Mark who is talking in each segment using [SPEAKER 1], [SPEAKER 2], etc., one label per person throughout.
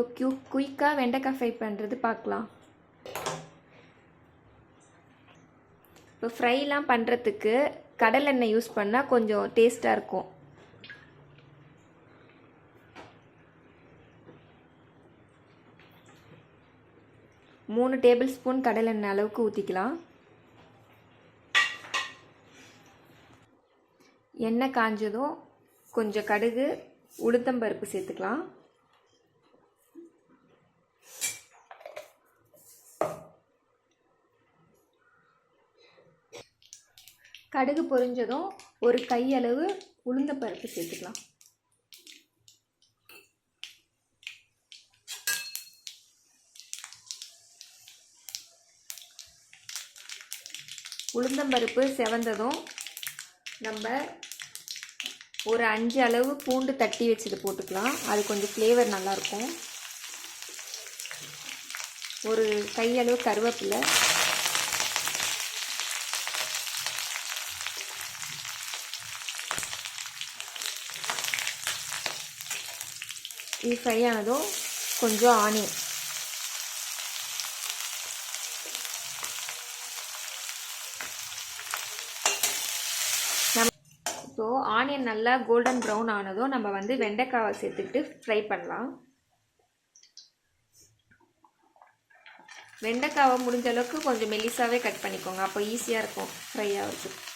[SPEAKER 1] இப்போ க்யூ குயிக்காக வெண்டைக்காய் ஃப்ரை பண்ணுறது பார்க்கலாம். இப்போ ஃப்ரைலாம் பண்ணுறதுக்கு கடலெண்ணெய் யூஸ் பண்ணால் கொஞ்சம் டேஸ்ட்டாக இருக்கும். மூணு டேபிள் ஸ்பூன் கடலெண்ணெய் அளவுக்கு ஊற்றிக்கலாம் எண்ணெய் காஞ்சதும் கொஞ்சம் கடுகு உளுத்தம்பருப்பு சேர்த்துக்கலாம். கடுகு பொரிஞ்சதும் ஒரு கையளவு உளுந்தம்பருப்பு சேர்த்துக்கலாம். உளுந்தம்பருப்பு செவந்ததும் நம்ம ஒரு அஞ்சு அளவு பூண்டு தட்டி வச்சது போட்டுக்கலாம். அது கொஞ்சம் ஃப்ளேவர் நல்லாயிருக்கும் ஒரு கையளவு கருவேப்பிலை இது ஃப்ரை ஆனதும் கொஞ்சம் ஆனியன் ஸோ ஆனியன் நல்லா கோல்டன் ப்ரௌன் ஆனதும் நம்ம வந்து வெண்டைக்காவை சேர்த்துக்கிட்டு ஃப்ரை பண்ணலாம். வெண்டைக்காவை முடிஞ்ச அளவுக்கு கொஞ்சம் மெல்லிஸாகவே கட் பண்ணிக்கோங்க அப்போ ஈஸியாக இருக்கும் ஃப்ரை ஆகிறதுக்கு.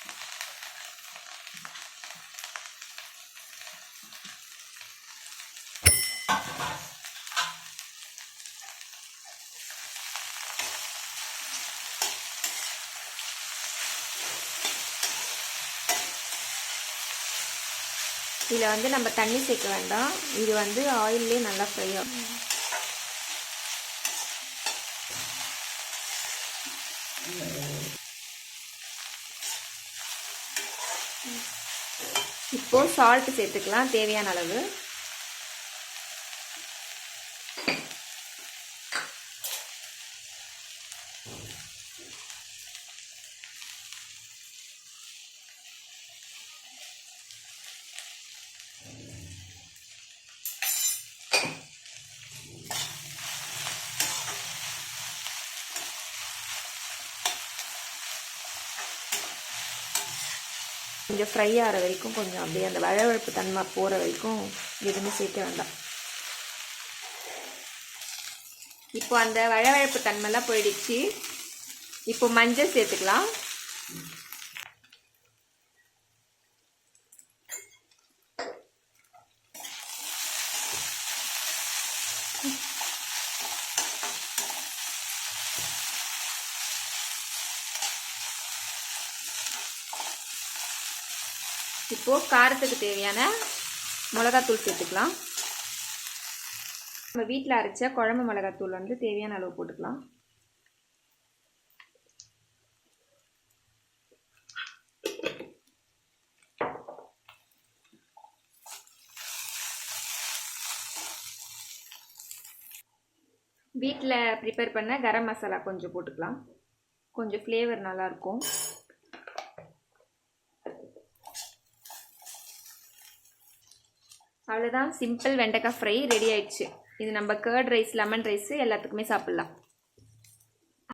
[SPEAKER 1] இதில் வந்து நம்ம தண்ணி சேர்க்க வேண்டாம். இது வந்து ஆயிலே நல்லா ஃப்ரை ஆகும். இப்போ சால்ட் சேர்த்துக்கலாம் தேவையான அளவு. கொஞ்சம் ஃப்ரை ஆகிற வரைக்கும் கொஞ்சம் அப்படியே அந்த வழவழப்பு தன்மை போகிற வரைக்கும் எதுவுமே சேர்க்க வேண்டாம். இப்போ அந்த வழவழப்பு தன்மைலாம் போயிடுச்சு. இப்போ மஞ்சள் சேர்த்துக்கலாம். இப்போது காரத்துக்கு தேவையான மிளகாத்தூள் சேர்த்துக்கலாம். நம்ம வீட்டில் அரைச்ச குழம்பு மிளகாத்தூள் வந்து தேவையான அளவு போட்டுக்கலாம். வீட்டில் ப்ரிப்பேர் பண்ண கரம் மசாலா கொஞ்சம் போட்டுக்கலாம். கொஞ்சம் ஃப்ளேவர் நல்லாயிருக்கும் அவ்வளோதான் சிம்பிள் வெண்டைக்காய் ஃப்ரை ரெடி ஆயிடுச்சு. இது நம்ம கேர்ட் ரைஸ் லெமன் ரைஸ் எல்லாத்துக்குமே சாப்பிட்லாம்.